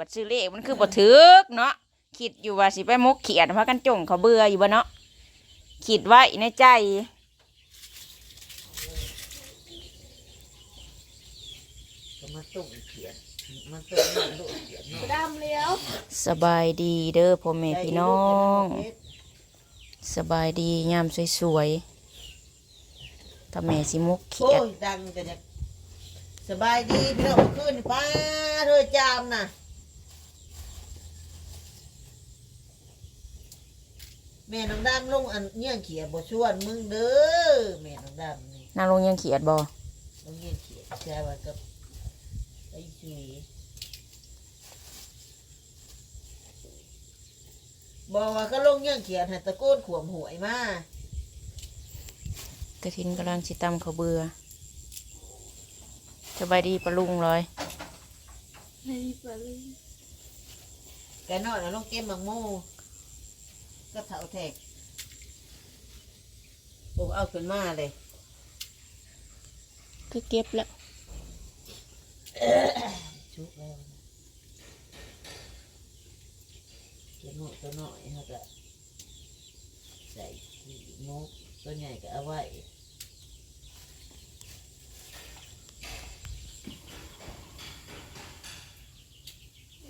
บัดซื้อเลขมันคือบ่ถึกเนาะคิดอยู่ว่าสิไปมุกเขียดพากันจงเขาเบื่ออยู่บ่เนาะคิดไว้ในใจก็มาตุ่มเขียนมันตุ่มหน่อยลูกเขียนหน่อยดำเลี้ยวสบายดีเด้อพ่อแม่พี่น้อง สบายดียามสวยๆถ้าแม่สิมุกเขีโอ้ยดยดังกันเนี่ยสบายดีพี่น้องขึ้นป้าเธอจามน่ะ แม่น้องดำลงอันเงี้ยเขียบ่ชวนมึงเด้อแม่น้องดำนี่นางลงยังเขียดบ่ลงเงี้ยเขียแช่ไว้กับไอ้ชีบอกว่าก็ลงเงี้ยเขียให้ตะโกนขวมหวยมากระทินกำลังสิตำเขาวเบื่อสบายดีปะลุงเลยไม่เปิดเลยแกนอนแล้วลงเก็บมังโม ก็เถาแทกผมเอาขึ้นมาเลยก็เก็บแล้วชุกแล้วเก็บหน่อยตัวหน่อยครับละใส่ขี้งกตัวใหญ่ก็เอาไว้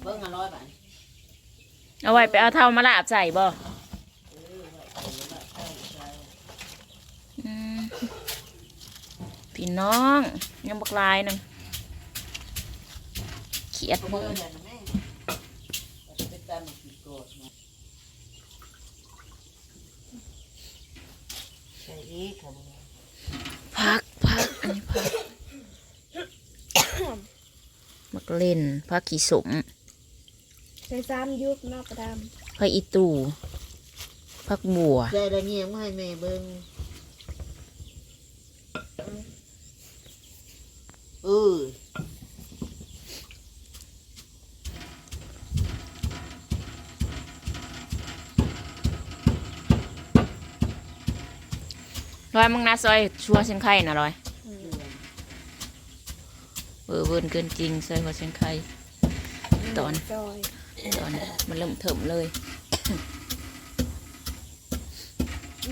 เบิ้งอร่อยบ้านเอาไว้ไปเอาเท่ามาลาบใส่บ่อืม พี่น้องยังบักลายหนึ่งเขียดเอามืเบิ้องเดี๋ยวนะแม่เอาไปตามมันขี้โกรธนะใส่อีกครับพักพักอันนี้พักมักเล่นพักขี่สมใส่ซ้ำยุบนอกกระดพักอีตูพักบัวใจละเงียบให้แม่เบิ้ง เออร้อยมึงนาซอยชัวเส้นไข่นะร้อยเออเวิร์นเกินจริงซอยหัวเส้นไข่ตอนตอนมันเริ่มเถิมเลย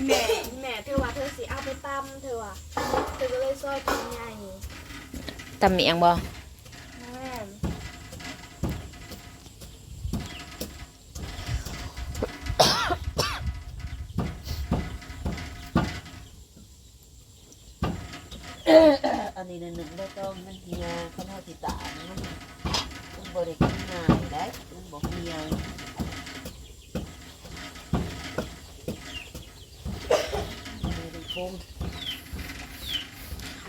แม่แม่เธอว่าเธอสิเอาไปตำเธอว่าเธอก็เลยซอยเป็นใหญ่ ตำเมียงบ่แม่อันนี้นะหนึ่งได้ต้องมันเฮียข้าวหน้าติตามันมันบริกินง่ายได้มันบอกเฮียบริโภค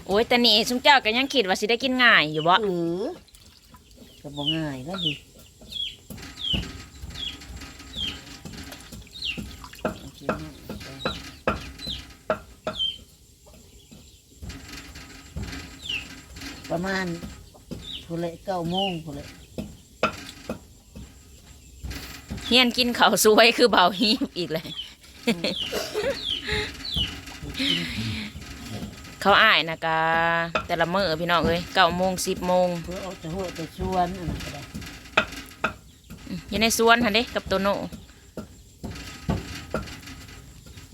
โอ้ยแต่นี่ซุมเจ้าก็ยังคิดว่าสิได้กินง่ายอยู่บ่เออก็บอกง่ายแล้วดิประมาณผู้เละเก้าโมงผู้เละเฮียนกินข้าวสวยคือเบาฮีบอีกเลย เขาอ้ายนะกะแต่ละมื้อพี่น้องเอ้ยเก้าโมงสิบโมงเพื่อเอาจะหัวจะชวนอันนั้นก็ได้อืมอยู่ในสวนหันเด้กับโตโน่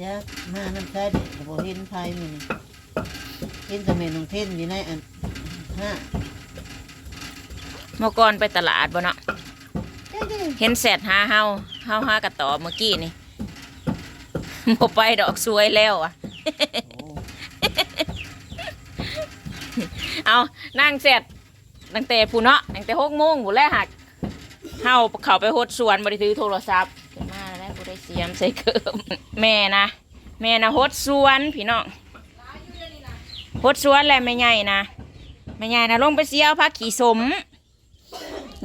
จะมาน้ำใช้เด็กบ่เห็นไฟมันนี่เห็นแต่เมนูเทนอยู่ในอันห้าเมื่อก่อนไปตลาดบ่เนาะเห็นแสดหาเฮาเฮาหากระตอบเมื่อกี้นี่บ่ไปดอกสวยแล้วอะ โอ้ เอานั่งเสร็จตั้งแต่ผู้เนาะตั้งแต่หกโมงผู้แรกหักเฮาเขาไปหดสวนบริถือโทรศัพท์เดี๋ยวมาแล้วกูได้เสียมใส่เกิมแม่นะ แม่นะหดสวนพี่น้องหดสวนแหละแม่ใหญ่นะแม่ใหญ่นะลงไปเสียวพักขี่สม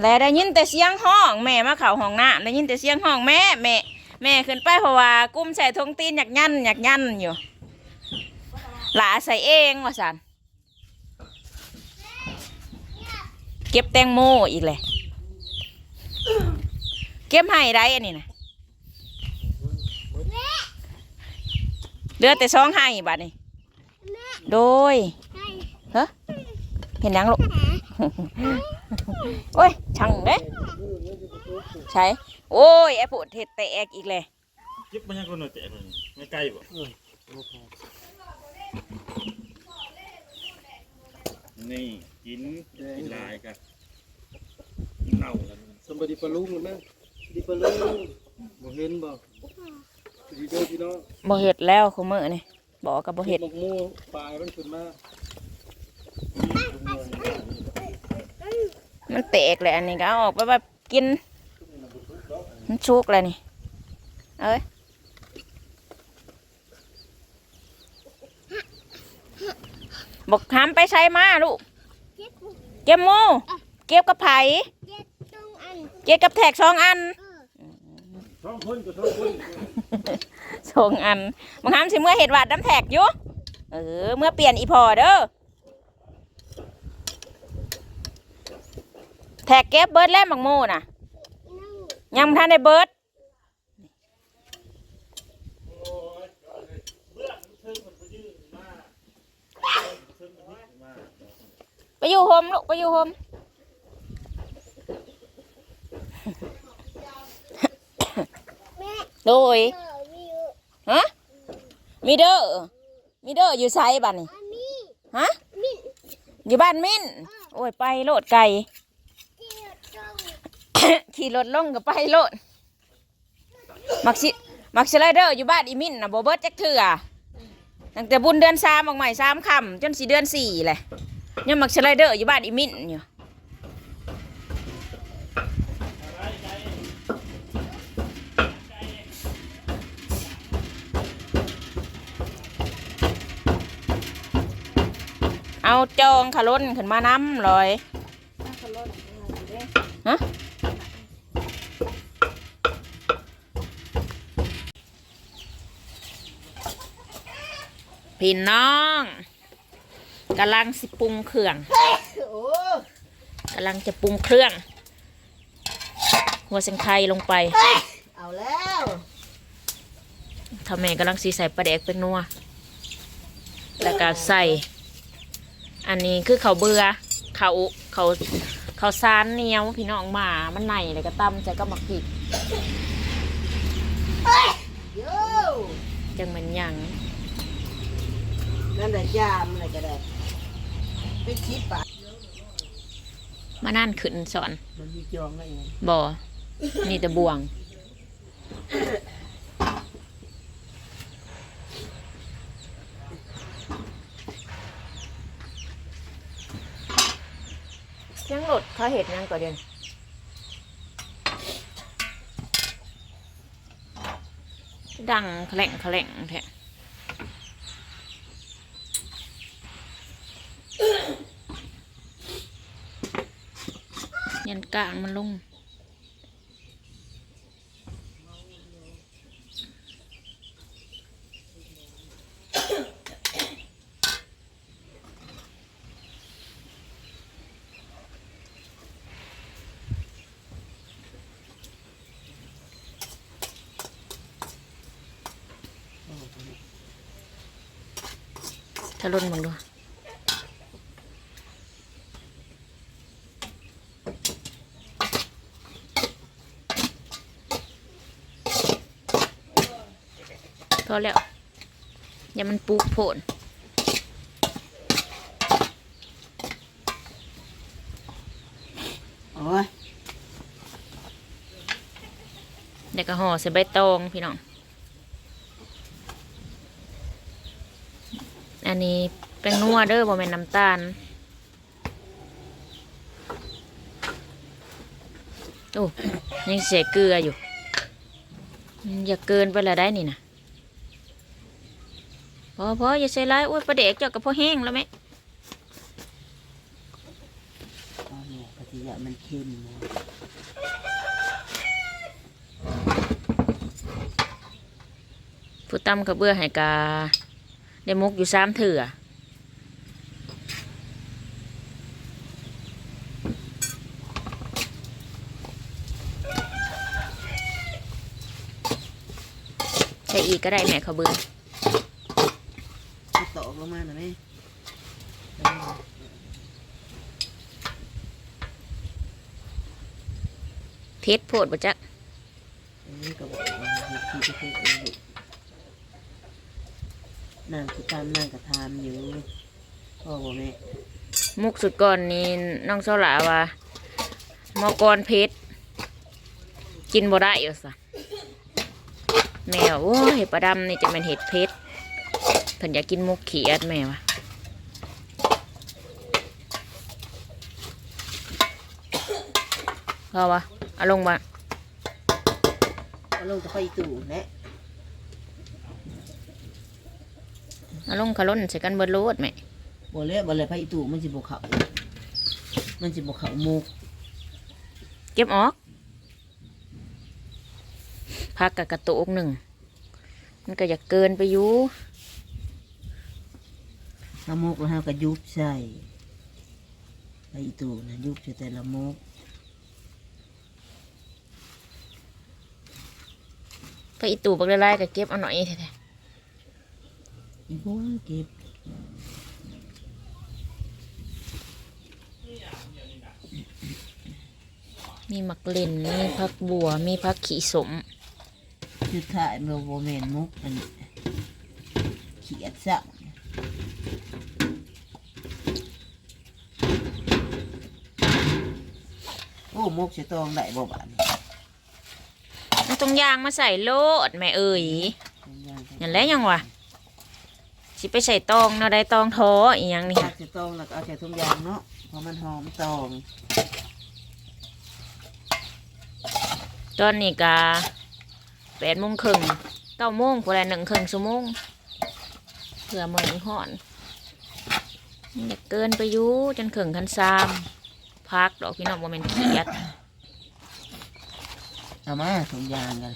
แล้วได้ยินแต่เสียงห้องแม่มาเข่าห้องน้ำได้ยินแต่เสียงห้องแม่แม่แม่ขึ้นไปเพราะว่ากุ้มใส่ทงตีนอยากยันอยากยันอยู่หลาใส่เองว่าสัน เก็บแตงโมอีกเลยเก็บให้ได้อันนี้นะเหลือแต่ซองให้บัดนี้ โดยเฮ้เห็นยังลูกโอ้ยช่างเด้ใช่โอ้ยไอ้ปวดเห็ดแตกอีกเลยยิบมันยังคนหน่อยแต่เลยไม่ใกล้บ่นี่กินกินลายกันเน่าแล้วสมบัติปลาลุงหรือไม่ดีปลาลุงบ่เห็นบ่ดีเด้อพี่น้องบ่เห็ดแล้วคุมือนี่บอกกับบ่เห็ดหมกมูปลายมันขึ้นมามันแตกเลยอันนี้ก็เอาออกไปแบบกิน มันชุกเลยนี่ เอ้ยบอกห้ามไปใช้มาลูก เก็บหมูเก็บกับไผ่ต้องอันเก็บกับแท็กสองอันท้องคนกับท้องคนสองอันบางครั้งสิเมื่อเห็ดหวัดน้ำแท็กอยู่เออเมื่อเปลี่ยนอีพอเด้อแท็กเก็บเบิร์ดแล้วหมักโมน่ะยังบ่ทันได้เบิร์ด อยู่โฮมลูกไปอยู่โฮมแม่โดยเออมีอยู่ฮะมีเด้อมีเด้ออยู่ไซบ้านนี่อันนี้ฮะนี่อยู่บ้านมิ้นโอ้ยไปโลดไก่ที่ต้องขี่รถลงก็ไปโลดมักสิมักสไลเดอร์อยู่บ้านอีมินนะโบเบิร์ตจักเถื่อตั้งแต่บุญเดือนสามออกใหม่สามคำจนสี่เดือนสี่เลย ยังมักสไลเดอร์อยู่บ้านอีมินอยู่เอาจองขาล้นขึ้นมาน้ำลอยฮะพี่น้อง กำลังสิปรุงเครื่องโอ้กำลังจะปรุงเครื่อง หัวเส้นไข่ลงไป เอาแล้วทำแม่กำลังสีใส่ปลาแดกเป็นนัวแล้วก็ใส่ อันนี้คือเขาวเบือเขาเขาเขาซานเหนียวพี่น้องหมามันไหนเลยก็ตำใจก็หมักผิดโย่จังมันหยังนั่นแหละยามอะไรก็ได้ เป็นชิปปะมานั่นขึ้นสอนมันมีจองอะไรอย่างบ่นี่แต่บวง ยังหลดเขาเห็ดยังก่อนเดียนดังแขล่งแขล่งแท้ กลางมันลงถ้าล่นมึงดู พอแล้ว อย่ามันปลูกโผนโอ้ยเด็กก็ห่อใส่ใบตองพี่น้อง อันนี้เป็นนัวเด้อบ่แม่นน้ำตาล โอ้ยังเสียเกลืออยู่ อย่าเกินไปละได้นี่นะ พอพออย่าใส่ร้ายโอ้ยประเด็กเจ้ากับพ่อแห้งแล้วไหมเอาเนี่ยปฏิยะมันเค็มนะผู้ตำกระเบื้อให้กาได้มุกอยู่สามเถื่อใส่อีกก็ได้แม่เขาวเบือเอา ตอกลงมาหน่อยไหมเพชรโพดบ่จักอันนี้ก็บอกว่าทีที่ที่ที่องนางคือตามนางกระทามอยู่พ่อบอกแม่มุกสุดก่อนนี่น้องเสาหลาว่ามอกรเพชรกินบ่ได้อยู่ซะแมวโอ้ยปลาดำนี่จะเป็นเห็ดเพชร เพิ่นอยากกินมุกเขียดแม่ว่าพอวะเอาลงมาก็ลงจะไปอีตู่แหละเอาลงขะล้นใส่กันเบิดโลดแม่บ่เลยบ่เลยไปอีตู่มันสิบ่เขามันสิบ่เขามุกเก็บออกพักกับกระตุกหนึ่ง มันก็อยากเกินไปอยู่ ละมุกแล้วเฮาก็ยุบใส่ไปอีตู่นะยุบใส่แต่ละมุกไปอีตู่บักไล่ๆก็เก็บเอาหน่อยแท้อีบัวเก็บมีหมักเล่นมีพักบัว มีพักขี้สมคือถ่ายมันบ่แม่นมุกอันนี้เขียดซะโอ้ มุกสิตองได้บ่บาดนี้มันตรงยางมาใส่โลดแม่เอ่ยนั่นแหละยังวะสิไปใส่ตองเนาะได้ตองท้ออีหยังนี่ถ้าค่ะสิตองแล้วก็เอาใส่ถุงยางเนาะเพราะมันหอมตองตอนนี้กะแปดโมงครึ่งเก้าโมงพอแล้วหนึ่งครึ่งชั่วโมงเพื่อมือนี้ห่อนมันอยากเกินไปอยู่จนครึ่งคันซามพักดอกพี่น้องโมเมนเขียด เอามาถุงยางกัน